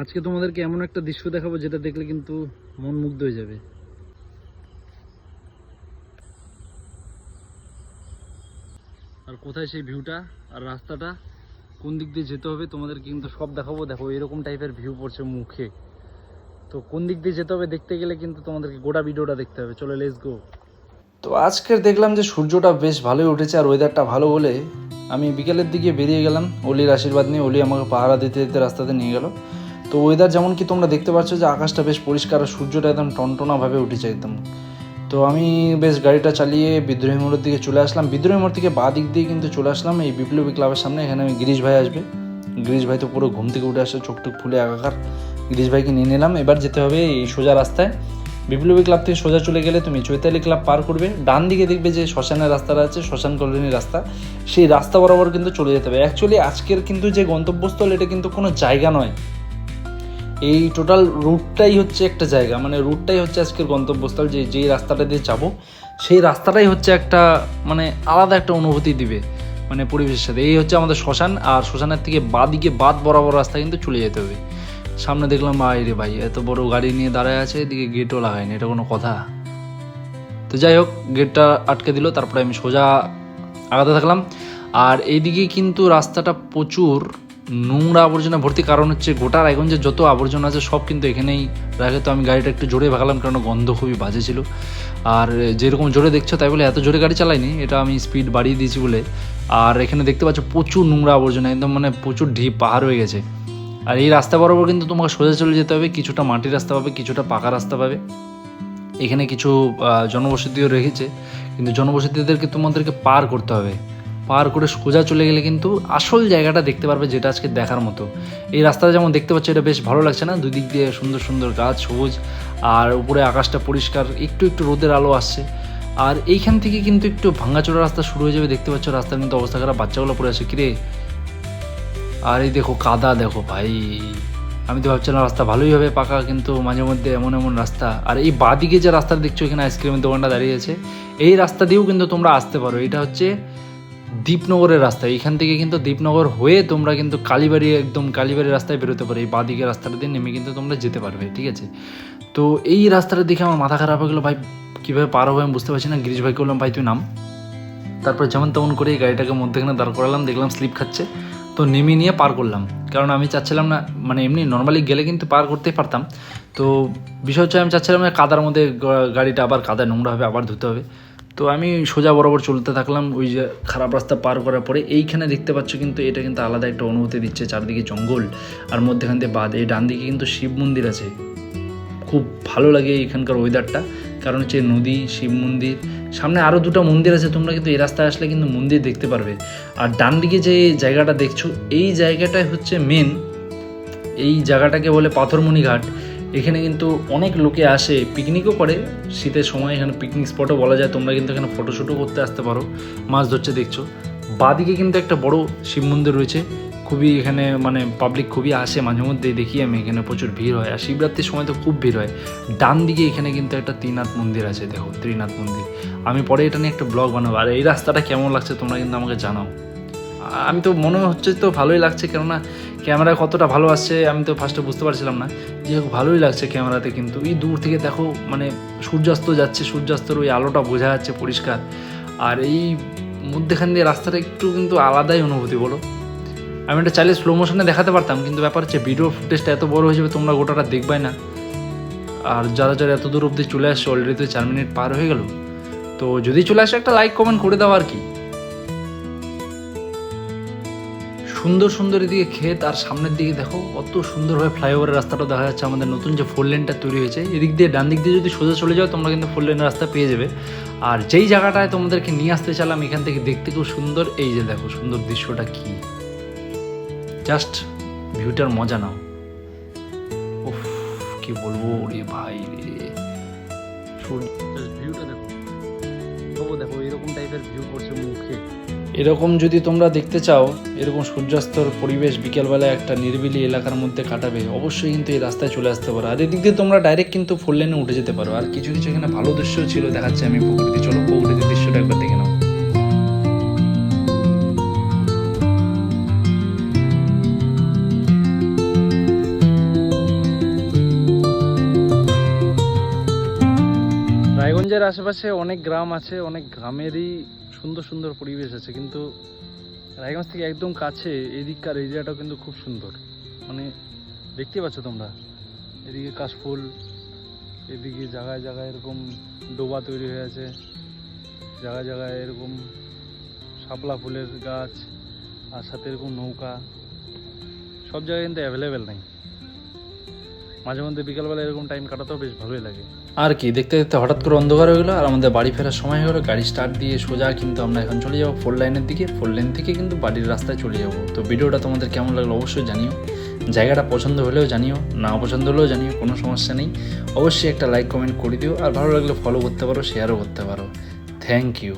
আজকে তোমাদেরকে এমন একটা দৃশ্য দেখাবো যেটা দেখলে কিন্তু মন মুগ্ধ হয়ে যাবে। আর কোথায় সেই ভিউটা আর রাস্তাটা? কোন দিক দিয়ে যেতে হবে? তোমাদেরকে কিন্তু সব দেখাবো। দেখো, এরকম টাইপের ভিউ পড়ছে মুখে। তো কোন দিক দিয়ে যেতে হবে দেখতে গেলে কিন্তু তোমাদেরকে গোটা ভিডিওটা দেখতে হবে। চলো লেটস গো তো আজকের দেখলাম যে সূর্যটা বেশ ভালোই উঠেছে আর ওয়েদারটা ভালো বলে আমি বিকেলের দিকে বেরিয়ে গেলাম। অলির আশীর্বাদ নিয়ে অলি আমাকে পাহারা দিতে দিতে রাস্তাতে নিয়ে গেল। তো ওয়েদার যেমন কি তোমরা দেখতে পাচ্ছ যে আকাশটা বেশ পরিষ্কার আর সূর্যটা একদম টনটনাভাবে উঠেছে একদম। তো আমি বেশ গাড়িটা চালিয়ে বিদ্রোহী মোড়ের দিকে চলে আসলাম। বিদ্রোহী মোড় থেকে বাঁ দিক দিয়ে কিন্তু চলে আসলাম। এই বিপ্লবী ক্লাবের সামনে। এখানে আমি গিরিশ ভাই আসবে। গিরিশ ভাই তো পুরো ঘুম থেকে উঠে আসছে চোখ টুক ফুলে একাকার। গিরিশ ভাইকে নিয়ে নিলাম। এবার যেতে হবে এই সোজা রাস্তায়। বিপ্লবী ক্লাব থেকে সোজা চলে গেলে তুমি চৈতালি ক্লাব পার করবে। ডান দিকে দেখবে যে শ্মশানের রাস্তাটা আছে, শ্মশান কলোনি রাস্তা। সেই রাস্তা বরাবর কিন্তু চলে যেতে হবে। অ্যাকচুয়ালি আজকের কিন্তু যে গন্তব্যস্থল, এটা কিন্তু কোনো জায়গা নয়। এই টোটাল রুটটাই হচ্ছে একটা জায়গা। মানে রুটটাই হচ্ছে আজকের গন্তব্যস্থল, যে, যেই রাস্তাটা দিয়ে যাব, সেই রাস্তাটাই হচ্ছে একটা মানে আলাদা একটা অনুভূতি দিবে মানে পরিবেশের সাথে। এই হচ্ছে আমাদের শ্মশান, আর শ্মশানের থেকে বাদিকে বাদ বরাবর রাস্তা কিন্তু চলে যেতে হবে। সামনে দেখলাম ভাই রে ভাই, এত বড় গাড়ি নিয়ে দাঁড়ায় আছে, এদিকে গেটও লাগায়নি, এটা কোনো কথা? তো যাই হোক গেটটা আটকে দিল, তারপরে আমি সোজা আগাতে থাকলাম। আর এইদিকে কিন্তু রাস্তাটা প্রচুর নোংরা আবর্জনা ভর্তি কারণ হচ্ছে গোটা রায়গঞ্জের যত আবর্জনা আছে, সব কিন্তু এখানেই। রাখে তো আমি গাড়িটা একটু জোরে ভাগালাম, কারণ গন্ধ খুবই বাজে ছিল। আর যেরকম জোরে দেখছ তাই বলে, এত জোরে গাড়ি চালাইনি, এটা আমি স্পিড বাড়িয়ে দিয়েছি বলে। আর এখানে দেখতে পাচ্ছ প্রচুর নোংরা আবর্জনা, একদম মানে প্রচুর ঢিপ পাহাড় হয়ে গেছে। আর এই রাস্তা বরাবর কিন্তু তোমাকে সোজা চলে যেতে হবে, কিছুটা মাটির রাস্তা পাবে, কিছুটা পাকা রাস্তা পাবে। এখানে কিছু জনবসতিও রেখেছে কিন্তু জনবসতিদেরকে তোমাদেরকে পার করতে হবে। পার করে সোজা চলে গেলে কিন্তু আসল জায়গাটা দেখতে পারবে যেটা আজকে দেখার মতো। এই রাস্তাটা যেমন দেখতে পাচ্ছ, এটা বেশ ভালো লাগছে না? দুই দিক দিয়ে সুন্দর সুন্দর গাছ, সবুজ, আর উপরে আকাশটা পরিষ্কার, একটু একটু রোদের আলো আসছে। আর এইখান থেকে কিন্তু একটু ভাঙাচোরা রাস্তা শুরু হয়ে যাবে, দেখতে পাচ্ছ রাস্তার কিন্তু অবস্থা খারাপ, বাচ্চাগুলো পড়ে আছে। কিরে? আর এই দেখো, কাদা দেখো ভাই। আমি তো ভাবছিলাম রাস্তা ভালোই হবে, পাকা, কিন্তু মাঝে মধ্যে এমন এমন রাস্তা। আর এই বাদিকে যে রাস্তা দেখছ এখানে আইসক্রিমের দোকানটা দাঁড়িয়ে আছে, এই রাস্তা দিয়েও কিন্তু তোমরা আসতে পারো। এটা হচ্ছে দীপনগরের রাস্তা। এখান থেকে কিন্তু দীপনগর হয়ে তোমরা কিন্তু কালীবাড়ি একদম কালীবাড়ি রাস্তায় বেরোতে পারো। এই বাদিকে রাস্তাটা দিয়ে নেমে কিন্তু তোমরা যেতে পারবে, ঠিক আছে? তো এই রাস্তাটা দেখে আমার মাথা খারাপ হয়ে গেলো। ভাই, কীভাবে পার হবে আমি বুঝতে পারছি না। গিরিশ ভাইকে বললাম ভাই, তুই নাম। তারপর যেমন তেমন করে এই গাড়িটাকে মধ্যেখানে দাঁড় করালাম, দেখলাম স্লিপ খাচ্ছে। তো নেমে নিয়ে পার করলাম। কারণ আমি চাচ্ছিলাম না মানে এমনি নর্মালি গেলে কিন্তু পার করতেই পারতাম। তো বিষয় হচ্ছে আমি চাচ্ছিলাম না কাদার মধ্যে গাড়িটা আবার কাদায় নোংরা হবে, আবার ধুতে হবে। তো আমি সোজা বরাবর চলতে থাকলাম, ওই যে খারাপ রাস্তা পার করার পরে। এইখানে দেখতে পাচ্ছ কিন্তু এটা কিন্তু আলাদা একটা অনুভূতি দিচ্ছে, চারদিকে জঙ্গল, আর মধ্যেখান দিয়ে বাদ এই ডান দিকে কিন্তু শিব মন্দির আছে। খুব ভালো লাগে এখানকার ওয়েদারটা কারণ হচ্ছে নদী, শিব মন্দির, সামনে আরও দুটো মন্দির আছে, তোমরা কিন্তু এই রাস্তায় আসলে কিন্তু মন্দির দেখতে পারবে। আর ডান দিকে যে জায়গাটা দেখছ, এই জায়গাটাই হচ্ছে মেন এই জায়গাটাকে বলে পাথরমণি ঘাট এখানে কিন্তু অনেক লোকে আসে পিকনিকও করে। শীতের সময় এখানে পিকনিক স্পটও বলা যায়। তোমরা কিন্তু এখানে ফটোশ্যুটও করতে আসতে পারো, মাছ ধরছে দেখছ। বাদিকে কিন্তু একটা বড় শিব মন্দির রয়েছে। খুবই এখানে মানে পাবলিক খুবই আসে মাঝে মধ্যেই, দেখি আমি, এখানে প্রচুর ভিড় হয়। আর শিবরাত্রির সময় তো খুব ভিড় হয়। ডান দিকে এখানে কিন্তু একটা ত্রিনাথ মন্দির আছে, দেখো, ত্রিনাথ মন্দির। আমি পরে এটা নিয়ে একটা ব্লগ বানাবো। আর এই রাস্তাটা কেমন লাগছে তোমরা কিন্তু আমাকে জানাও। আমি তো মনে হচ্ছে তো ভালোই লাগছে, কেননা ক্যামেরা কতটা ভালো আসছে, আমি তো ফার্স্টে বুঝতে পারছিলাম না। যে ভালোই লাগছে ক্যামেরাতে কিন্তু। এই দূর থেকে দেখো মানে সূর্যাস্ত যাচ্ছে, সূর্যাস্তর ওই আলোটা বোঝা যাচ্ছে পরিষ্কার। আর এই মধ্যেখান দিয়ে রাস্তাটা একটু কিন্তু আলাদাই অনুভূতি, বলো। আমি এটা চাইলে স্লো মোশনে দেখাতে পারতাম, কিন্তু ব্যাপার হচ্ছে ভিডিও ফুটেজটা এত বড় হয়ে যাবে, তোমরা গোটাটা দেখবাই না। আর যারা যারা এত দূর অবধি চলে আসছে অলরেডি তো চার মিনিট পার হয়ে গেল। তো যদি চলে আসে, একটা লাইক কমেন্ট করে দাও আর কি। সুন্দর সুন্দর এদিকে ক্ষেত আর সামনের দিকে দেখো কত সুন্দরভাবে ফ্লাইওভারের রাস্তাটা দেখা যাচ্ছে আমাদের নতুন যে ফোর লেনটা তৈরি হয়েছে। এদিক দিয়ে ডান দিক দিয়ে যদি সোজা চলে যাও, তোমরা কিন্তু ফোর লেনের রাস্তা পেয়ে যাবে। আর যেই জায়গাটায় তোমাদেরকে নিয়ে আসতে চাইলাম, এখান থেকে দেখতে খুব সুন্দর। এই যে দেখো, সুন্দর দৃশ্যটা কি। জাস্ট ভিউটার মজা নাও। উফ, কি বলব রে ভাই রে। ভিউটা দেখো। দেখো, এরকম টাইপের ভিউ পড়ছে মুখে। এরকম যদি তোমরা দেখতে চাও, এরকম সূর্যাস্তর পরিবেশ বিকেলবেলায় একটা নিরিবিলি এলাকার মধ্যে কাটাবে, অবশ্যই কিন্তু এই রাস্তায় চলে আসতে পারো। আর এদিক দিয়ে তোমরা ডাইরেক্ট কিন্তু ফোর লেনে উঠে যেতে পারো। আর কিছু কিছু এখানে ভালো দৃশ্য ছিল, দেখাচ্ছে আমি প্রকৃতি। চলো। রায়গঞ্জের আশেপাশে অনেক গ্রাম আছে, অনেক গ্রামেরই সুন্দর সুন্দর পরিবেশ আছে, কিন্তু রায়গঞ্জ থেকে একদম কাছে এদিককার এরিয়াটাও কিন্তু খুব সুন্দর। মানে দেখতে পাচ্ছ তোমরা, এদিকে কাশফুল, এদিকে জায়গায় জায়গায় এরকম ডোবা তৈরি হয়ে আছে, জায়গায় জায়গায় এরকম শাপলা ফুলের গাছ, আর সাথে এরকম নৌকা, সব জায়গায় কিন্তু অ্যাভেলেবেল নাই। মাঝে মধ্যে বিকালবেলা এরকম টাইম কাটাতেও বেশ ভালোই লাগে। আর কি, দেখতে দেখতে হঠাৎ করে অন্ধকার হয়ে গেলো আর আমাদের বাড়ি ফেরার সময় হলো গাড়ি স্টার্ট দিয়ে সোজা কিন্তু আমরা এখন চলে যাব ফোর লাইনের দিকে। ফোর লাইন থেকে কিন্তু বাড়ির রাস্তায় চলে যাব। তো ভিডিওটা তোমাদের কেমন লাগল অবশ্যই জানিও। জায়গাটা পছন্দ হলেও জানিও, না পছন্দ হলেও জানিও, কোনো সমস্যা নেই। অবশ্যই একটা লাইক কমেন্ট করে দিও। আর ভালো লাগলে ফলো করতে পারো শেয়ারও করতে পারো। Thank you